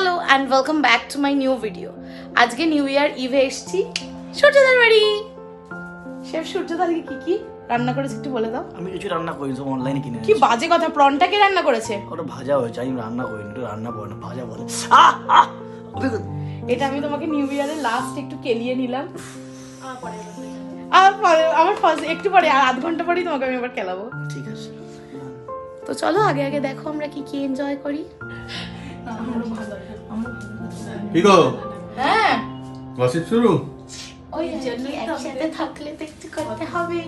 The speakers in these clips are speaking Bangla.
Hello and welcome back to my new video আজকে নিউ ইয়ার ইভে এসছি সূর্যদার বাড়ি। শেফ সূর্যদারকে কি কি রান্না করেছে একটু বলে দাও। আমি কিছু রান্না করিনি সব অনলাইনে কিনে কি বাজে কথা প্রনটাকে রান্না করেছে? ওটা ভাজা হয়েছে আমি রান্না করিনি একটু রান্না করে না ভাজা বলে। এটা আমি তোমাকে নিউ ইয়ারের লাস্ট একটু কেলিয়ে নিলাম। আর পরে আমার ফার্স্ট একটু পরে আর আধ ঘণ্টা পরেই তোমাকে আমি আবার খেলাবো ঠিক আছে। তো চলো আগে আগে দেখো আমরা কি কি এনজয় করি। কি গো? হ্যাঁ। গসিপ শুরু? ওই জন্য একসাথে থাকলে তো একটু করতে হবে।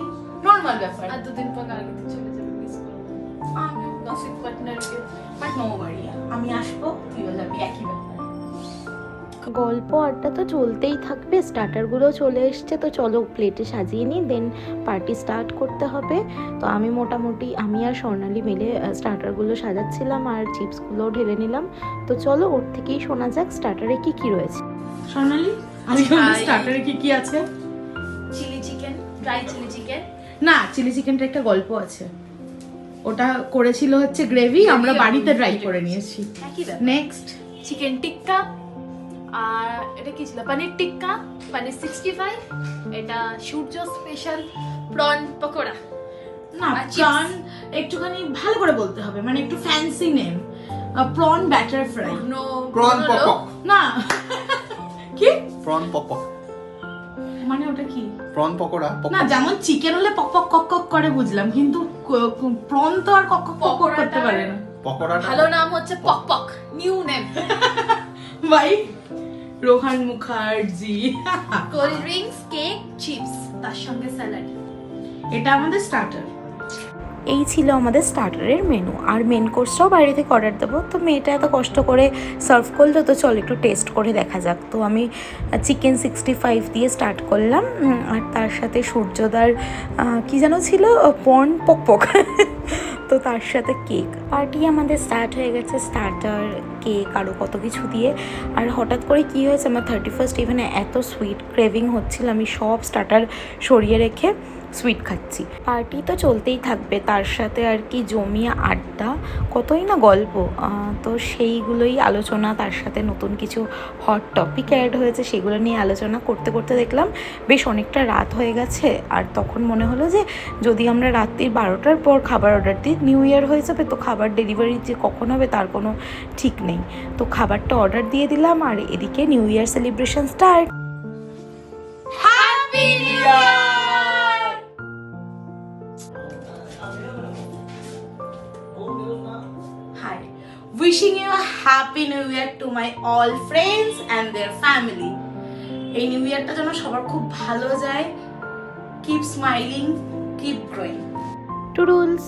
নর্মাল ব্যাপার। আর দুদিন পর আগে চলে যাবে মিস করব গসিপ পার্টনারকে বাট নো ওয়ারি আমি আসব তুইও যাবি একই ব্যাপার। গল্প আড্ডা তো চলতেই থাকবে স্টার্টারগুলো চলে এসছে তো চলো প্লেটে সাজিয়ে নিই দেন পার্টি স্টার্ট করতে হবে। তো আমি মোটামুটি আমি আর স্বর্ণালী মিলে স্টার্টারগুলো সাজাচ্ছিলাম আর চিপসগুলোও ঢেলে নিলাম। তো চলো ওর থেকেই শোনা যাক স্টার্টারে কি কি রয়েছে। সোনালি আজকে স্টার্টারে কি কি আছে? Chilli chicken dry chilli chicken না চিলি চিকেনটা একটা গল্প আছে। ওটা করেছিল হচ্ছে গ্রেভি আমরা বাড়িতে ড্রাই করে। নিয়েছি। নেক্সট চিকেন টিক্কা আর এটা কি ছিল? পনির টিক্কা পনির সিক্সটি ফাইভ এটা সূর্য স্পেশাল প্রন পকোড়া। না। প্রন একটুখানি ভালো করে বলতে হবে মানে একটু fancy name prawn batter fry no prawn পপক না। কি? প্রন পপক মানে ওটা কি? প্রন পকোড়া না যেমন চিকেন হলে পক পক কক কক করে বুঝলাম কিন্তু প্রন তো আর কক কক করতে পারে না। পকোড়াটা? ভালো নাম হচ্ছে পক পক নিউ নেম ভাই Rohan Mukherjee cold drinks cake chips তার সঙ্গে স্যালাড এটা আমাদের স্টার্টার এই ছিল আমাদের স্টার্টারের মেনু আর মেন কোর্সটাও বাইরে থেকে অর্ডার দেবো। তো মেয়েটা এত কষ্ট করে সার্ভ করল তো চল একটু টেস্ট করে দেখা যাক। তো আমি চিকেন সিক্সটি ফাইভ দিয়ে স্টার্ট করলাম। আর তার সাথে সূর্যদার কি যেন ছিল? পর্ন পক পক। তো তার সাথে কেক। পার্টি আমাদের স্টার্ট হয়ে গেছে স্টার্টার কেক আরও কত কিছু দিয়ে। আর হঠাৎ করে কি হয়েছে, আমার থার্টি ফার্স্ট ইভেনে এত সুইট ক্রেভিং হচ্ছিল, আমি সব স্টার্টার সরিয়ে রেখে সুইট খাচ্ছি। পার্টি তো চলতেই থাকবে, তার সাথে আর কি জমিয়ে আড্ডা, কতই না গল্প তো সেইগুলোই আলোচনা, তার সাথে নতুন কিছু হট টপিক অ্যাড হয়েছে, সেগুলো নিয়ে আলোচনা করতে করতে দেখলাম বেশ অনেকটা রাত হয়ে গেছে, আর তখন মনে হলো যে যদি আমরা রাত্রির বারোটার পর খাবার অর্ডার দিই নিউ ইয়ার হয়ে যাবে, তো খাবার ডেলিভারি যে কখন হবে তার কোনো ঠিক নেই। তো খাবারটা অর্ডার দিয়ে দিলাম, আর এদিকে new year celebration start happy new year Wishing you a happy new year to my all friends and their family. এই নিউ ইয়ারটা যেন সবার খুব ভালো যায় keep smiling keep growing to rules